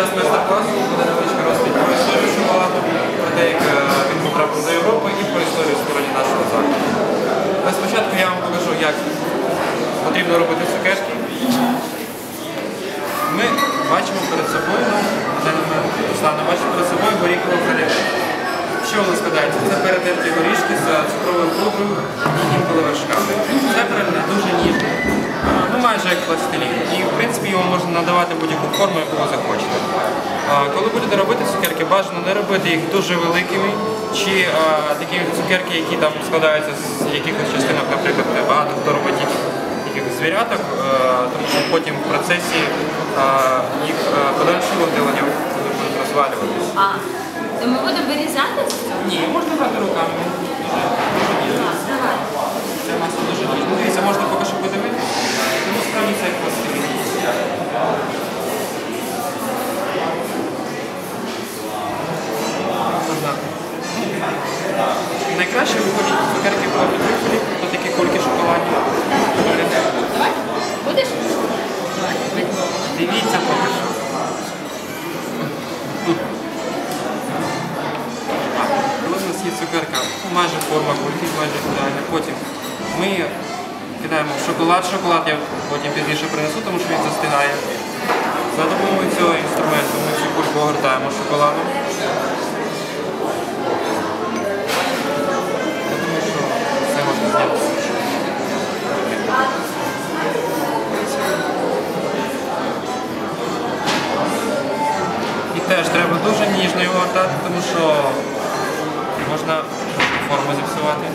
час майстер-класу буде невеличка розповідь про історію шоколаду, про те, як е, він потрапив до Європи і про історію створення нашого закладу. Але спочатку я вам покажу, як потрібно робити цукерки. Ми бачимо перед собою, Руслана бачить перед собою горіхову халяву. Що воно складається? Це перетерті горішки з цукровою пудрою і інколи вершками. Будь-яку форму, яку ви захочете. Коли будете робити цукерки, бажано не робити їх дуже великими, чи а, такі цукерки, які там складаються з якихось частинок, наприклад, багато хто робить якихось звіряток, е, тому що потім в процесі е, їх подальшого ділення будуть розвалюватися. А, то ми будемо вирізати? Ні, можна брати руками. Дуже ніжно. Так, давай. Це маса дуже ніжна. Дивіться, можна поки що подивитися. Тому справді це як пластилін. Можна. Найкраще виходять цукерки по трюфелі, то такі кульки шоколадні. Давай. Будеш? Дивіться поки що. Коли в нас є цукерка, майже форма кульки, майже ідеальна. Потім ми кидаємо в шоколад. Шоколад я потім пізніше принесу, тому що він застигає. За допомогою цього інструменту ми цю кульку огортаємо шоколадом. Теж треба дуже ніжно його гортати, тому що можна форму зіпсувати.